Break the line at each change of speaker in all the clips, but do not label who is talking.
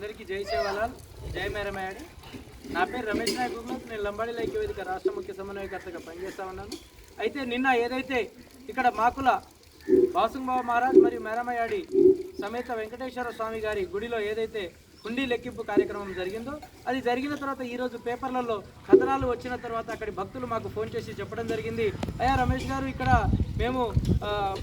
అందరికీ జై సేవాలాల్ జై మేరమేడి. నా పేరు రమేష్ నాయక్ గురునాథ్ నేను లంబాడి ఐక్యవేదిక రాష్ట్ర ముఖ్య సమన్వయకర్తగా పనిచేస్తా ఉన్నాను అయితే నిన్న ఏదైతే ఇక్కడ మాకుల బాసుంబాబు మహారాజ్ మరియు మేరమయాడి సమేత వెంకటేశ్వర స్వామి గారి గుడిలో ఏదైతే హుండీ లెక్కింపు కార్యక్రమం జరిగిందో అది జరిగిన తర్వాత ఈరోజు పేపర్లలో కథనాలు వచ్చిన తర్వాత అక్కడి భక్తులు మాకు ఫోన్ చేసి చెప్పడం జరిగింది. అయ్యా రమేష్ గారు ఇక్కడ మేము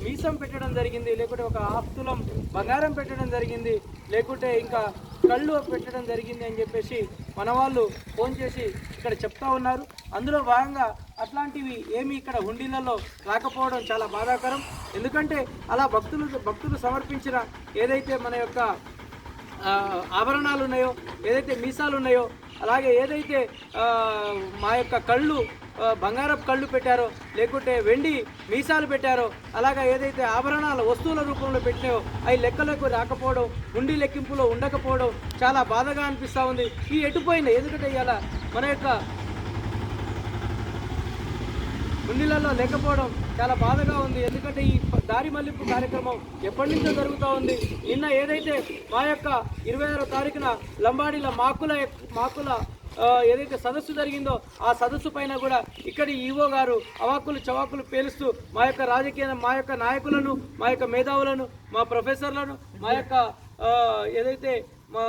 మీసం పెట్టడం జరిగింది లేకుంటే ఒక హాఫ్ తులం బంగారం పెట్టడం జరిగింది లేకుంటే ఇంకా కళ్ళు పెట్టడం జరిగింది అని చెప్పేసి మన వాళ్ళు ఫోన్ చేసి ఇక్కడ చెప్తా ఉన్నారు. అందులో భాగంగా అట్లాంటివి ఏమి ఇక్కడ హుండీలలో రాకపోవడం చాలా బాధాకరం. ఎందుకంటే అలా భక్తులు భక్తులు సమర్పించిన ఏదైతే మన యొక్క ఆభరణాలు ఉన్నాయో ఏదైతే మీసాలు ఉన్నాయో అలాగే ఏదైతే మా యొక్క కళ్ళు బంగారపు కళ్ళు పెట్టారో లేకుంటే వెండి మీసాలు పెట్టారో అలాగా ఏదైతే ఆభరణాల వస్తువుల రూపంలో పెట్టినాయో అవి లెక్కలకు రాకపోవడం ఉండి లెక్కింపులో ఉండకపోవడం చాలా బాధగా అనిపిస్తూ ఉంది. ఈ ఎటుపోయిన ఎందుకంటే ఇవాళ మన యొక్క ఉండిలలో లేకపోవడం చాలా బాధగా ఉంది. ఎందుకంటే ఈ దారి మళ్ళింపు కార్యక్రమం ఎప్పటి నుంచో జరుగుతూ ఉంది. నిన్న ఏదైతే మా యొక్క ఇరవై ఆరో తారీఖున లంబాడీల మాకుల మాకుల ఏదైతే సదస్సు జరిగిందో ఆ సదస్సు పైన కూడా ఇక్కడి ఈవో గారు అవాకులు చవాకులు పేలుస్తూ మా యొక్క రాజకీయ మా యొక్క నాయకులను మా యొక్క మేధావులను మా ప్రొఫెసర్లను మా యొక్క ఏదైతే మా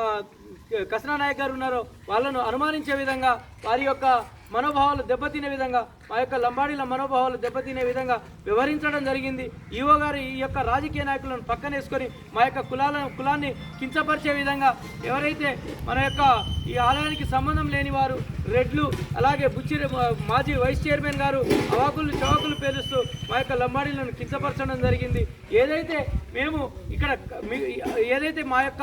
కసనా నాయక్ గారు ఉన్నారో వాళ్ళను అనుమానించే విధంగా వారి యొక్క మనోభావాలు దెబ్బతినే విధంగా మా యొక్క లంబాడీల మనోభావాలు దెబ్బతినే విధంగా వివరించడం జరిగింది. ఈవో గారు ఈ యొక్క రాజకీయ నాయకులను పక్కనేసుకొని మా యొక్క కులాల కులాన్ని కించపరిచే విధంగా ఎవరైతే మన యొక్క ఈ ఆలయానికి సంబంధం లేని వారు రెడ్లు అలాగే బుచ్చి మాజీ వైస్ చైర్మన్ గారు అవాకులు చవాకులు పేలుస్తూ మా యొక్క లంబాడీలను కించపరచడం జరిగింది. ఏదైతే మేము ఇక్కడ ఏదైతే మా యొక్క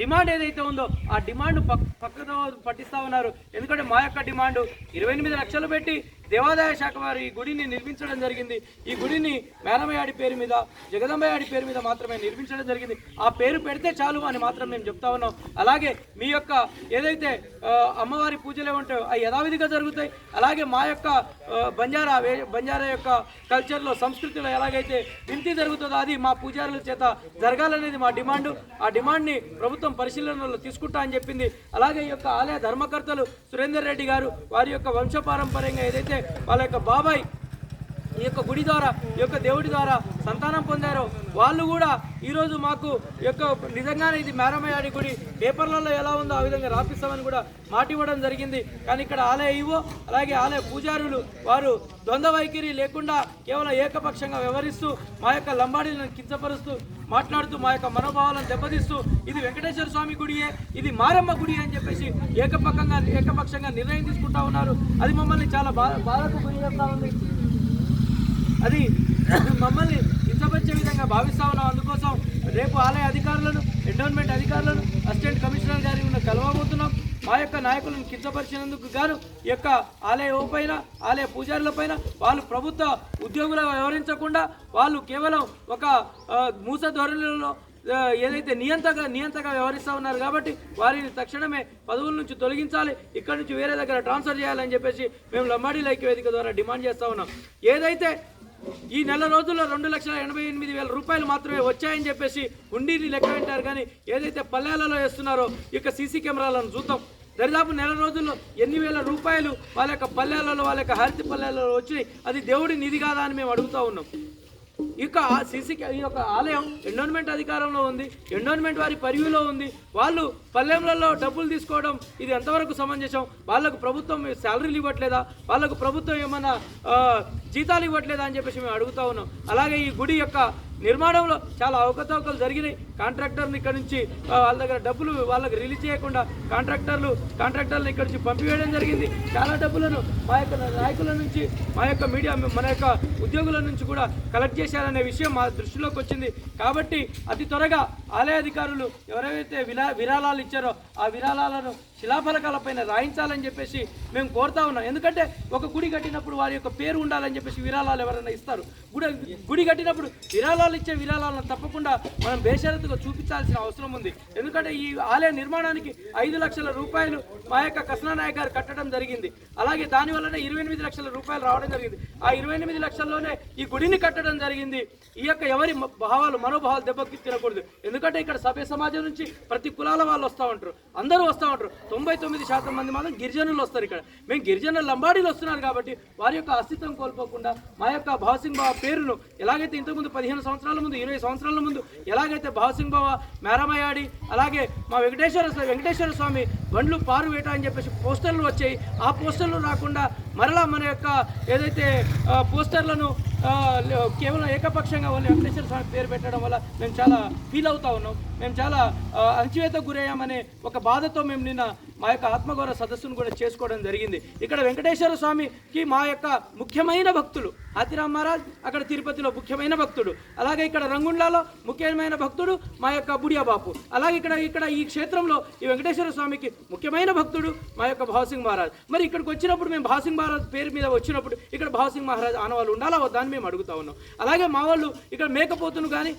డిమాండ్ ఏదైతే ఉందో ఆ డిమాండ్ పక్ పక్కన పట్టిస్తా ఉన్నారు. ఎందుకంటే మా యొక్క డిమాండ్ ఇరవై ఎనిమిది లక్షలు పెట్టి దేవాదాయ శాఖ వారు ఈ గుడిని నిర్మించడం జరిగింది. ఈ గుడిని మేనమయాడి పేరు మీద జగదంబయాడి పేరు మీద మాత్రమే నిర్మించడం జరిగింది. ఆ పేరు పెడితే చాలు అని మాత్రం మేము చెప్తా ఉన్నాం. అలాగే మీ యొక్క ఏదైతే అమ్మవారి పూజలు ఉంటాయో అవి యథావిధిగా జరుగుతాయి. అలాగే మా యొక్క బంజారా వే- బంజారా యొక్క కల్చర్లో సంస్కృతిలో ఎలాగైతే వింతి జరుగుతుందో అది మా పూజారుల చేత జరగాలనేది మా డిమాండ్. ఆ డిమాండ్ని ప్రభుత్వం పరిశీలనలో తీసుకుంటా అని చెప్పింది. అలాగే ఈ యొక్క ఆలయ ధర్మకర్తలు సురేందర్ రెడ్డి గారు వారి యొక్క వంశపారంపర్యంగా ఏదైతే వాళ్ళ యొక్క బాబాయ్ ఈ యొక్క గుడి ద్వారా ఈ యొక్క దేవుడి ద్వారా సంతానం పొందారో వాళ్ళు కూడా ఈరోజు మాకు యొక్క నిజంగానే ఇది మేరమయాడి గుడి. పేపర్లలో ఎలా ఉందో ఆ విధంగా రాపిస్తామని కూడా మాట ఇవ్వడం జరిగింది. కానీ ఇక్కడ ఆలయ ఇవో అలాగే ఆలయ పూజారులు వారు ద్వంద్వ వైఖరి లేకుండా కేవలం ఏకపక్షంగా వ్యవహరిస్తూ మా యొక్క లంబాడీలను కించపరుస్తూ మాట్లాడుతూ మా యొక్క మనోభావాలను దెబ్బతీస్తూ ఇది వెంకటేశ్వర స్వామి గుడియే ఇది మారమ్మ గుడి అని చెప్పేసి ఏకపక్షంగా ఏకపక్షంగా నిర్ణయం తీసుకుంటా ఉన్నారు. అది మమ్మల్ని చాలా బాధ బాధకు గురి చేస్తా ఉంది. అది మమ్మల్ని కించపరిచే విధంగా భావిస్తా ఉన్నాం. అందుకోసం రేపు ఆలయ అధికారులను ఎండోన్మెంట్ అధికారులను అసిస్టెంట్ కమిషనర్ గారి ఉన్న కలవబోతున్నాం. మా యొక్క నాయకులను కించపరిచినందుకు గాను ఈ యొక్క ఆలయ ఓపైన ఆలయ పూజారులపైన వాళ్ళు ప్రభుత్వ ఉద్యోగులు వ్యవహరించకుండా వాళ్ళు కేవలం ఒక మూస ధోరణిలో ఏదైతే నియంతగా నియంతగా వ్యవహరిస్తూ ఉన్నారు కాబట్టి వారిని తక్షణమే పదవుల నుంచి తొలగించాలి. ఇక్కడి నుంచి వేరే దగ్గర ట్రాన్స్ఫర్ చేయాలని చెప్పేసి మేము లంబాడీ లైక్య వేదిక ద్వారా డిమాండ్ చేస్తూ ఉన్నాం. ఏదైతే ఈ నెల రోజుల్లో రెండు లక్షల ఎనభై ఎనిమిది వేల రూపాయలు మాత్రమే వచ్చాయని చెప్పేసి ఉండీని లెక్క పెట్టారు. కానీ ఏదైతే పల్లెలలో వేస్తున్నారో ఈ యొక్క సీసీ కెమెరాలను చూద్దాం. దరిదాపు నెల రోజుల్లో ఎన్ని వేల రూపాయలు వాళ్ళ యొక్క పల్లెలలో వాళ్ళ యొక్క హరిత పల్లెలలో వచ్చి అది దేవుడి నిధి కాదా అని మేము అడుగుతూ ఉన్నాం. ఇక సీసీ ఈ యొక్క ఆలయం ఎండోన్మెంట్ అధికారంలో ఉంది ఎండోన్మెంట్ వారి పరివిలో ఉంది. వాళ్ళు పల్లెంలలో డబ్బులు తీసుకోవడం ఇది ఎంతవరకు సమంజసం? వాళ్ళకు ప్రభుత్వం శాలరీలు ఇవ్వట్లేదా? వాళ్ళకు ప్రభుత్వం ఏమైనా జీతాలు ఇవ్వట్లేదా అని చెప్పేసి మేము అడుగుతా ఉన్నాం. అలాగే ఈ గుడి యొక్క నిర్మాణంలో చాలా అవకతవకలు జరిగినాయి. కాంట్రాక్టర్ని ఇక్కడ నుంచి వాళ్ళ దగ్గర డబ్బులు వాళ్ళకి రిలీజ్ చేయకుండా కాంట్రాక్టర్లు కాంట్రాక్టర్లు ఇక్కడ నుంచి పంపివేయడం జరిగింది. చాలా డబ్బులను మా యొక్క నాయకుల నుంచి మా యొక్క మీడియా మన యొక్క ఉద్యోగుల నుంచి కూడా కలెక్ట్ చేశారనే విషయం మా దృష్టిలోకి వచ్చింది. కాబట్టి అతి త్వరగా ఆలయ అధికారులు ఎవరైతే విలా విరాళాలు ఇచ్చారో ఆ విరాళాలను శిలాఫలకాలపైన రాయించాలని చెప్పేసి మేము కోరుతా ఉన్నాం. ఎందుకంటే ఒక గుడి కట్టినప్పుడు వారి యొక్క పేరు ఉండాలని చెప్పేసి విరాళాలు ఎవరైనా ఇస్తారు. గుడి గుడి కట్టినప్పుడు విరాళాలు ఇచ్చే విరాళాలను తప్పకుండా మనం బేషరతుగా చూపించాల్సిన అవసరం ఉంది. ఎందుకంటే ఈ ఆలయ నిర్మాణానికి ఐదు లక్షల రూపాయలు మా యొక్క కృష్ణానాయక్ గారు కట్టడం జరిగింది. అలాగే దానివల్లనే ఇరవై ఎనిమిది లక్షల రూపాయలు రావడం జరిగింది. ఆ ఇరవై ఎనిమిది లక్షల్లోనే ఈ గుడిని కట్టడం జరిగింది. ఈ యొక్క ఎవరి భావాలు మనోభావాలు దెబ్బకి తినకూడదు. ఎందుకంటే ఇక్కడ సభ్య సమాజం నుంచి ప్రతి కులాల వాళ్ళు వస్తూ ఉంటారు. అందరూ వస్తూ ఉంటారు. తొంభై తొమ్మిది శాతం మంది మాత్రం గిరిజనులు వస్తారు ఇక్కడ. మేము గిరిజనులు లంబాడీలు వస్తున్నారు కాబట్టి వారి యొక్క అస్తిత్వం కోల్పోకుండా మా యొక్క భావసింగ్ బావ పేరును ఎలాగైతే ఇంతకుముందు పదిహేను సంవత్సరాల ముందు ఇరవై సంవత్సరాల ముందు ఎలాగైతే భావసింగ్ బావ మేరమయాడి అలాగే మా వెంకటేశ్వర వెంకటేశ్వర స్వామి బండ్లు పారు వేట అని చెప్పేసి పోస్టర్లు వచ్చాయి. ఆ పోస్టర్లు రాకుండా మరలా మన యొక్క ఏదైతే పోస్టర్లను కేవలం ఏకపక్షంగా వాళ్ళు వెంకటేశ్వర స్వామి పేరు పెట్టడం వల్ల మేము చాలా ఫీల్ అవుతా ఉన్నాం. మేము చాలా అణచివేత గురయ్యామనే ఒక బాధతో మేము నిన్న మా యొక్క ఆత్మగౌరవ సదస్సును కూడా చేసుకోవడం జరిగింది. ఇక్కడ వెంకటేశ్వర స్వామికి మా యొక్క ముఖ్యమైన భక్తులు. హాతిరామ్ మహారాజ్ అక్కడ తిరుపతిలో ముఖ్యమైన భక్తుడు. అలాగే ఇక్కడ రంగుండ్లలో ముఖ్యమైన భక్తుడు మా యొక్క బుడియా బాపు. అలాగే ఇక్కడ ఇక్కడ ఈ క్షేత్రంలో ఈ వెంకటేశ్వర స్వామికి ముఖ్యమైన భక్తుడు మా యొక్క భావసింగ్ మహారాజ్. మరి ఇక్కడికి వచ్చినప్పుడు మేము భావసింగ్ మహారాజ్ పేరు మీద వచ్చినప్పుడు ఇక్కడ భావసింగ్ మహారాజ్ ఆనవాళ్ళు ఉండాలా వద్దా అని మేము అడుగుతా ఉన్నాం. అలాగే మా వాళ్ళు ఇక్కడ మేకపోతును కానీ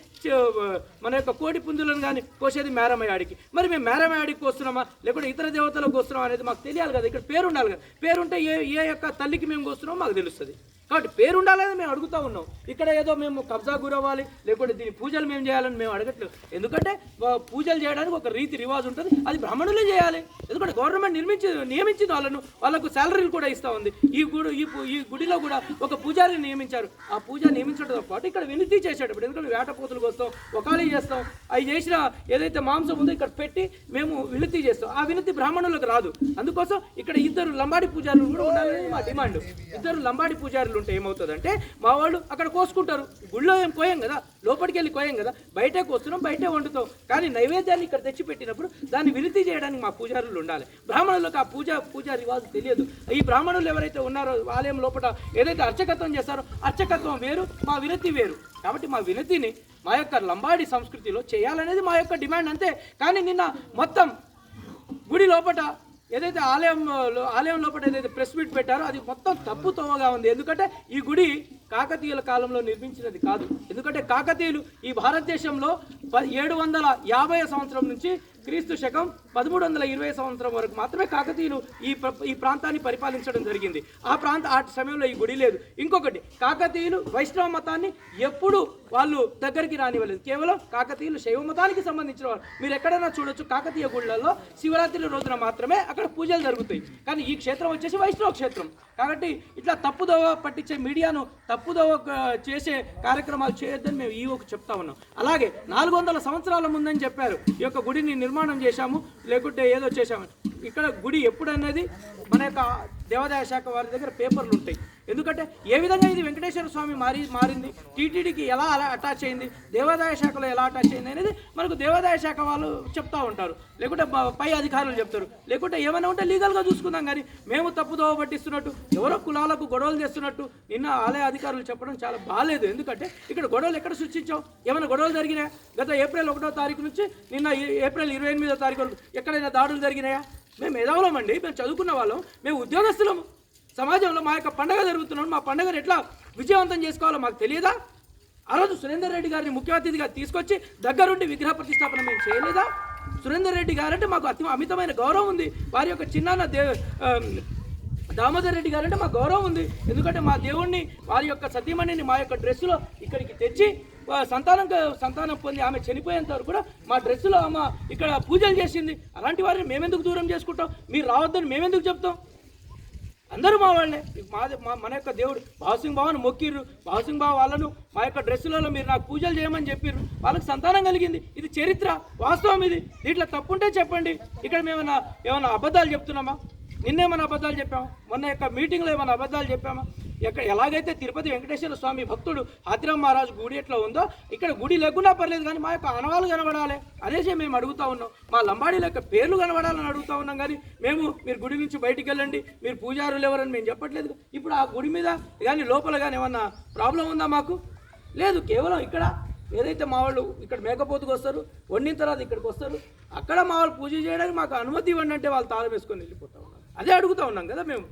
మన యొక్క కోడి పుంజులను కానీ కోసేది మేరమయాడికి మరి మేము మేరమయాడికి కోస్తున్నామా? లేకుంటే ఇతర దేవతలకు వస్తున్నాం అనేది మాకు తెలియాలి కదా. ఇక్కడ పేరు ఉండాలి కదా. పేరు ఉంటే ఏ ఏ యొక్క తల్లికి మేము వస్తున్నామో మాకు తెలుస్తుంది. కాబట్టి పేరు ఉండాలని మేము అడుగుతా ఉన్నాం. ఇక్కడ ఏదో మేము కబ్జా గురవ్వాలి లేకుంటే దీని పూజలు మేము చేయాలని మేము అడగట్లేదు. ఎందుకంటే పూజలు చేయడానికి ఒక రీతి రివాజ్ ఉంటుంది. అది బ్రాహ్మణులే చేయాలి. ఎందుకంటే గవర్నమెంట్ నిర్మించి నియమించిన వాళ్ళను వాళ్ళకు శాలరీలు కూడా ఇస్తా ఉంది. ఈ గుడి ఈ ఈ గుడిలో కూడా ఒక పూజారిని నియమించారు. ఆ పూజ నియమించడంతో పాటు ఇక్కడ వినతి చేసేటప్పుడు ఎందుకంటే వేటపోతులకు వస్తాం ఒకళ్ళు చేస్తాం అవి చేసిన ఏదైతే మాంసం ఉందో ఇక్కడ పెట్టి మేము వినతి చేస్తాం. ఆ వినతి బ్రాహ్మణులకు రాదు. అందుకోసం ఇక్కడ ఇద్దరు లంబాడి పూజారులు కూడా ఉండాలని మా డిమాండ్. ఇద్దరు లంబాడి పూజారులు ఉంటే ఏమవుతుందంటే మా వాళ్ళు అక్కడ కోసుకుంటారు. గుళ్ళో ఏం కోయం కదా? లోపలికి వెళ్ళి కోయం కదా? బయటే కోస్తున్నాం బయటే వండుతాం. కానీ నైవేద్యాన్ని ఇక్కడ తెచ్చిపెట్టినప్పుడు దాన్ని వినతి చేయడానికి మా పూజారులు ఉండాలి. బ్రాహ్మణులకు ఆ పూజ పూజా రివాజు తెలియదు. ఈ బ్రాహ్మణులు ఎవరైతే ఉన్నారో ఆలయం లోపల ఏదైతే అర్చకత్వం చేస్తారో అర్చకత్వం వేరు మా వినతి వేరు. కాబట్టి మా వినతిని మా యొక్క లంబాడి సంస్కృతిలో చేయాలనేది మా యొక్క డిమాండ్ అంతే. కానీ నిన్న మొత్తం గుడి లోపట ఏదైతే ఆలయం ఆలయం లోపల ఏదైతే ప్రెస్ మీట్ పెట్టారో అది మొత్తం తప్పు తోవగా ఉంది. ఎందుకంటే ఈ గుడి కాకతీయుల కాలంలో నిర్మించినది కాదు. ఎందుకంటే కాకతీయులు ఈ భారతదేశంలో ఏడు వందల యాభై సంవత్సరం నుంచి క్రీస్తు శకం పదమూడు వందల ఇరవై సంవత్సరం వరకు మాత్రమే కాకతీయులు ఈ ఈ ప్రాంతాన్ని పరిపాలించడం జరిగింది. ఆ ప్రాంత ఆ సమయంలో ఈ గుడి లేదు. ఇంకొకటి కాకతీయులు వైష్ణవ మతాన్ని ఎప్పుడు వాళ్ళు దగ్గరికి రానివ్వలేదు. కేవలం కాకతీయులు శైవ మతానికి సంబంధించిన వాళ్ళు. మీరు ఎక్కడైనా చూడొచ్చు కాకతీయ గుళ్ళల్లో శివరాత్రి రోజున మాత్రమే అక్కడ పూజలు జరుగుతాయి. కానీ ఈ క్షేత్రం వచ్చేసి వైష్ణవ క్షేత్రం. కాబట్టి ఇట్లా తప్పుదోవ పట్టించే మీడియాను తప్పుదోవ చేసే కార్యక్రమాలు చేయొద్దని మేము ఈవోకు చెప్తా ఉన్నాం. అలాగే నాలుగు వందల సంవత్సరాల ముందని చెప్పారు. ఈ యొక్క గుడిని నిర్మాణం చేశాము లేకుంటే ఏదో చేశాము. ఇక్కడ గుడి ఎప్పుడన్నది? మన యొక్క దేవాదాయ శాఖ వారి దగ్గర పేపర్లు ఉంటాయి. ఎందుకంటే ఏ విధంగా ఇది వెంకటేశ్వర స్వామి మారి మారింది? టీటీడీకి ఎలా అలా అటాచ్ అయింది? దేవాదాయ శాఖలో ఎలా అటాచ్ అయింది అనేది మనకు దేవాదాయ శాఖ వాళ్ళు చెప్తా ఉంటారు. లేకుంటే పై అధికారులు చెప్తారు. లేకుంటే ఏమైనా ఉంటే లీగల్గా చూసుకుందాం కానీ మేము తప్పుదోవ పట్టిస్తున్నట్టు ఎవరో కులాలకు గొడవలు చేస్తున్నట్టు నిన్న ఆలయ అధికారులు చెప్పడం చాలా బాగాలేదు ఎందుకంటే ఇక్కడ గొడవలు ఎక్కడ సృష్టించావు? ఏమైనా గొడవలు జరిగినాయా? గత ఏప్రిల్ ఒకటో తారీఖు నుంచి నిన్న ఏప్రిల్ ఇరవై ఎనిమిదో తారీఖు వరకు ఎక్కడైనా దాడులు జరిగినాయా? మేము మేధావులమండి మేము చదువుకున్న వాళ్ళం మేము ఉద్యోగస్తులము సమాజంలో మా యొక్క పండగ జరుగుతున్నాడు మా పండగను ఎట్లా విజయవంతం చేసుకోవాలో మాకు తెలియదా? ఆ రోజు సురేందర్ రెడ్డి గారిని ముఖ్య అతిథిగా తీసుకొచ్చి దగ్గరుండి విగ్రహ ప్రతిష్టాపన మేము చేయలేదా? సురేందర్ రెడ్డి గారంటే మాకు అతి అమితమైన గౌరవం ఉంది. వారి యొక్క చిన్నాన్న దే దామోదర్ రెడ్డి గారంటే మాకు గౌరవం ఉంది. ఎందుకంటే మా దేవుణ్ణి వారి యొక్క సతీమణిని మా యొక్క డ్రెస్సులో ఇక్కడికి తెచ్చి సంతానం సంతానం పొంది ఆమె చనిపోయేంత వరకు కూడా మా డ్రెస్సులో ఆమె ఇక్కడ పూజలు చేసింది. అలాంటి వారిని మేమెందుకు దూరం చేసుకుంటాం? మీరు రావద్దని మేమెందుకు చెప్తాం? అందరూ మా వాళ్ళే మా మా మన యొక్క దేవుడు భావసింగ్ బావను మొక్కిర్రు. భావసింగ్ బావ వాళ్ళను మా యొక్క డ్రెస్సులలో మీరు నాకు పూజలు చేయమని చెప్పిర్రు. వాళ్ళకి సంతానం కలిగింది. ఇది చరిత్ర వాస్తవం ఇది. దీంట్లో తప్పుంటే చెప్పండి. ఇక్కడ మేమన్నా ఏమైనా అబద్ధాలు చెప్తున్నామా? నిన్నేమైనా అబద్ధాలు చెప్పామా? మొన్న యొక్క మీటింగ్లో ఏమైనా అబద్ధాలు చెప్పామా? ఎక్కడ ఎలాగైతే తిరుపతి వెంకటేశ్వర స్వామి భక్తుడు హాతిరామ్ మహారాజు గుడి ఎట్లా ఉందో ఇక్కడ గుడి లేకుండా పర్లేదు కానీ మా యొక్క ఆనవాళ్ళు కనబడాలి అనేసి మేము అడుగుతా ఉన్నాం. మా లంబాడీల యొక్క పేర్లు కనబడాలని అడుగుతా ఉన్నాం కానీ మేము మీరు గుడి నుంచి బయటికి వెళ్ళండి మీరు పూజారులు ఎవరని మేము చెప్పట్లేదు. ఇప్పుడు ఆ గుడి మీద కానీ లోపల కానీ ఏమన్నా ప్రాబ్లం ఉందా మాకు? లేదు కేవలం ఇక్కడ ఏదైతే మా వాళ్ళు ఇక్కడ మేకపోతుకు వస్తారు వండిన తర్వాత ఇక్కడికి వస్తారు అక్కడ మా వాళ్ళు పూజ చేయడానికి మాకు అనుమతి ఇవ్వండి అంటే వాళ్ళు తాళం వేసుకొని వెళ్ళిపోతా ఉన్నారు. అదే అడుగుతా ఉన్నాం కదా మేము.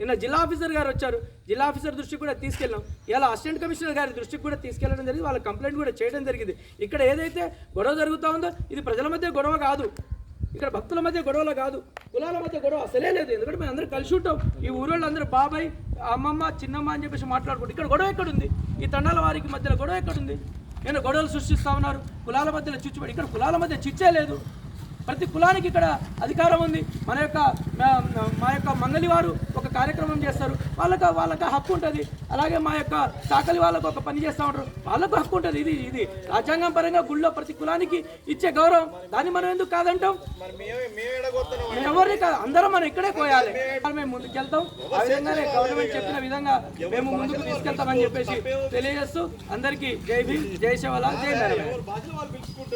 నిన్న జిల్లా ఆఫీసర్ గారు వచ్చారు. జిల్లా ఆఫీసర్ దృష్టికి కూడా తీసుకెళ్ళాం. ఇలా అసిస్టెంట్ కమిషనర్ గారి దృష్టికి కూడా తీసుకెళ్ళడం జరిగింది. వాళ్ళ కంప్లైంట్ కూడా చేయడం జరిగింది. ఇక్కడ ఏదైతే గొడవ జరుగుతూ ఉందో ఇది ప్రజల మధ్య గొడవ కాదు. ఇక్కడ భక్తుల మధ్య గొడవలు కాదు. కులాల మధ్య గొడవ అసలే లేదు. ఎందుకంటే మేము అందరూ కలిసి ఉంటాం. ఈ ఊరోళ్ళు అందరూ బాబాయ్ అమ్మమ్మ చిన్నమ్మ అని చెప్పేసి మాట్లాడుకుంటూ ఇక్కడ గొడవ ఎక్కడుంది? ఈ తండాల వారికి మధ్యలో గొడవ ఎక్కడుంది? నేను గొడవలు సృష్టిస్తా ఉన్నారు. కులాల మధ్యలో చిచ్చుబడి ఇక్కడ కులాల మధ్య చిచ్చే లేదు. ప్రతి కులానికి ఇక్కడ అధికారం ఉంది. మన యొక్క మా- యొక్క మంగళి వారు ఒక కార్యక్రమం చేస్తారు. వాళ్ళకి వాళ్ళకి హక్కు ఉంటుంది. అలాగే మా యొక్క చాకలి వాళ్ళకు ఒక పని చేస్తూ ఉంటారు. వాళ్ళకు హక్కు ఉంటుంది. ఇది ఇది రాజ్యాంగం పరంగా గుళ్ళో ప్రతి కులానికి ఇచ్చే గౌరవం. దాన్ని మనం ఎందుకు కాదంటాం? ఎవరిని కాదు అందరం మనం ఇక్కడే పోయాలి. మేము ముందుకెళ్తాం. ఆ విధంగానే గవర్నమెంట్ చెప్పిన విధంగా మేము ముందుకు తీసుకెళ్తామని చెప్పేసి తెలియజేస్తూ అందరికీ జై భీమ్ జై శివల జై
పిలుచుకుంటారు?